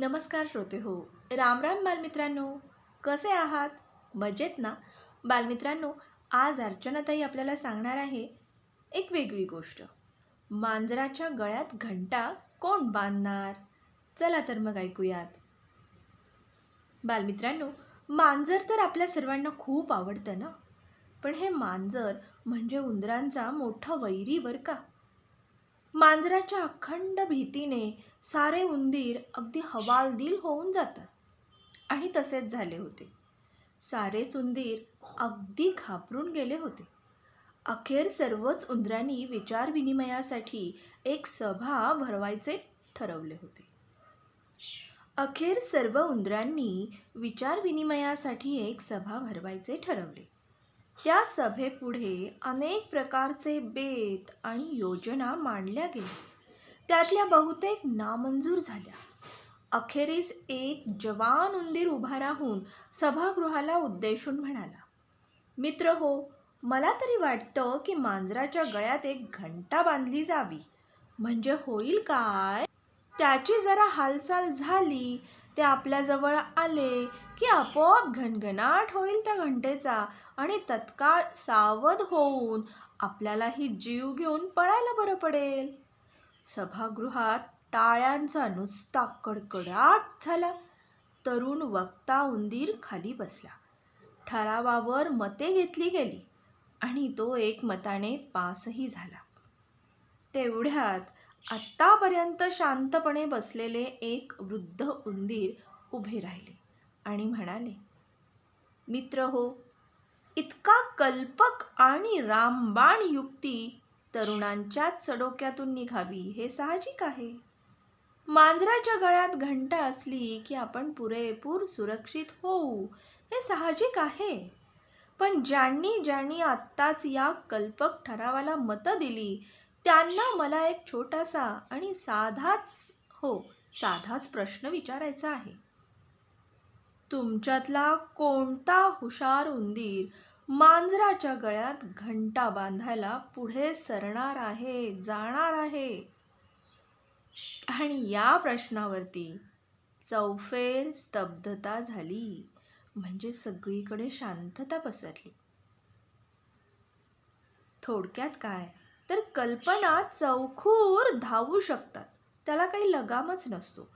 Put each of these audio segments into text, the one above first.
नमस्कार श्रोते हो. राम राम बालमित्रांनो. कसे आहात? मजेत ना? बालमित्रांनो आज अर्चनाताई आपल्याला सांगणार आहे एक वेगळी गोष्ट. मांजराच्या गळ्यात घंटा कोण बांधणार? चला तर मग ऐकूयात. बालमित्रांनो मांजर तर आपल्या सर्वांना खूप आवडतं ना? पण हे मांजर म्हणजे उंदरांचा मोठा वैरी बर का? मांजराच्या अखंड भीतीने सारे उंदीर अगदी हवालदिल होऊन जातात. आणि तसेच झाले होते. सारेच उंदीर अगदी घाबरून गेले होते. अखेर सर्वच उंदरांनी विचारविनिमयासाठी एक सभा भरवायचे ठरवले होते. अखेर सर्व उंदरांनी विचारविनिमयासाठी एक सभा भरवायचे ठरवले. त्या सभेपुढे अनेक प्रकारचे बेत आणि योजना मांडल्या गेल्या. त्यातल्या बहुतेक नामंजूर झाल्या. अखेरीस एक जवान उंदीर उभा राहून सभागृहाला उद्देशून म्हणाला मित्र हो मला तरी वाटतं की मांजराच्या गळ्यात एक घंटा बांधली जावी. म्हणजे होईल काय? त्याची जरा हालचाल झाली ते आपल्याजवळ आले की आपोआप घनघनाट होईल त्या घंटेचा आणि तत्काळ सावध होऊन आपल्यालाही जीव घेऊन पळायला बरं पडेल. सभागृहात टाळ्यांचा नुसता कडकडाट झाला. तरुण वक्ता उंदीर खाली बसला. ठरावावर मते घेतली गेली आणि तो एक मताने पासही झाला. तेवढ्यात आत्तापर्यंत शांतपणे बसलेले एक वृद्ध उंदीर उभे राहिले आणि म्हणाले मित्र हो इतका कल्पक आणि रामबाण युक्ती तरुणांच्याच चडोक्यातून निघावी हे साहजिक आहे. मांजराच्या गळ्यात घंटा असली की आपण पुरेपूर सुरक्षित होऊ हे साहजिक आहे. पण ज्यांनी ज्यांनी आत्ताच या कल्पक ठरावाला मतं दिली त्यांना मला एक छोटासा आणि साधाच हो साधाच प्रश्न विचारायचा आहे. तुमच्यातला कोणता हुशार उंदीर मांजराच्या गळ्यात घंटा बांधायला पुढे सरणार आहे जाणार आहे? आणि या प्रश्नावरती चौफेर स्तब्धता झाली म्हणजे सगळीकडे शांतता पसरली. थोडक्यात काय? तर कल्पना चौखूर धावू शकतात. त्याला काही लगामच नसतो.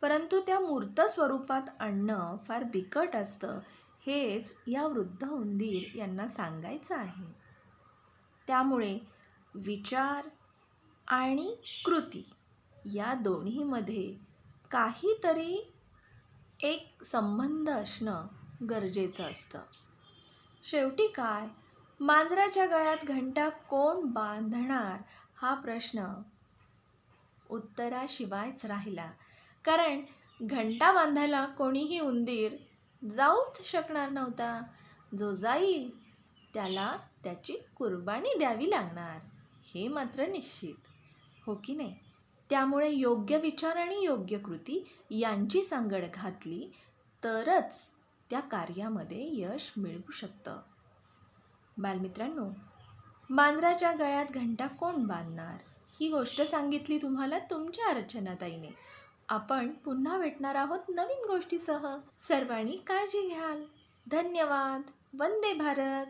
परंतु त्या मूर्त स्वरूपात आणणं फार बिकट असतं हेच या वृद्ध उंदीर यांना सांगायचं आहे. त्यामुळे विचार आणि कृती या दोन्हीमध्ये काहीतरी एक संबंध असणं गरजेचं असतं. शेवटी काय? मांजराच्या गळ्यात घंटा कोण बांधणार? हा प्रश्न उत्तराशिवायच राहिला. कारण घंटा बांधायला कोणीही उंदीर जाऊच शकणार नव्हता. जो जाईल त्याला त्याची कुर्बानी द्यावी लागणार. हे मात्र निश्चित. हो की नाही? त्यामुळे योग्य विचार आणि योग्य कृती यांची सांगड घातली तरच त्या कार्यामध्ये यश मिळू शकतं. बालमित्रांनो मांजराच्या गळ्यात घंटा कोण बांधणार? ही गोष्ट सांगितली तुम्हाला तुमच्या अर्चनाताईने आपण पुन्हा भेटणार आहोत नवीन गोष्टीसह. सर्वांनी काळजी घ्याल. धन्यवाद. वंदे भारत.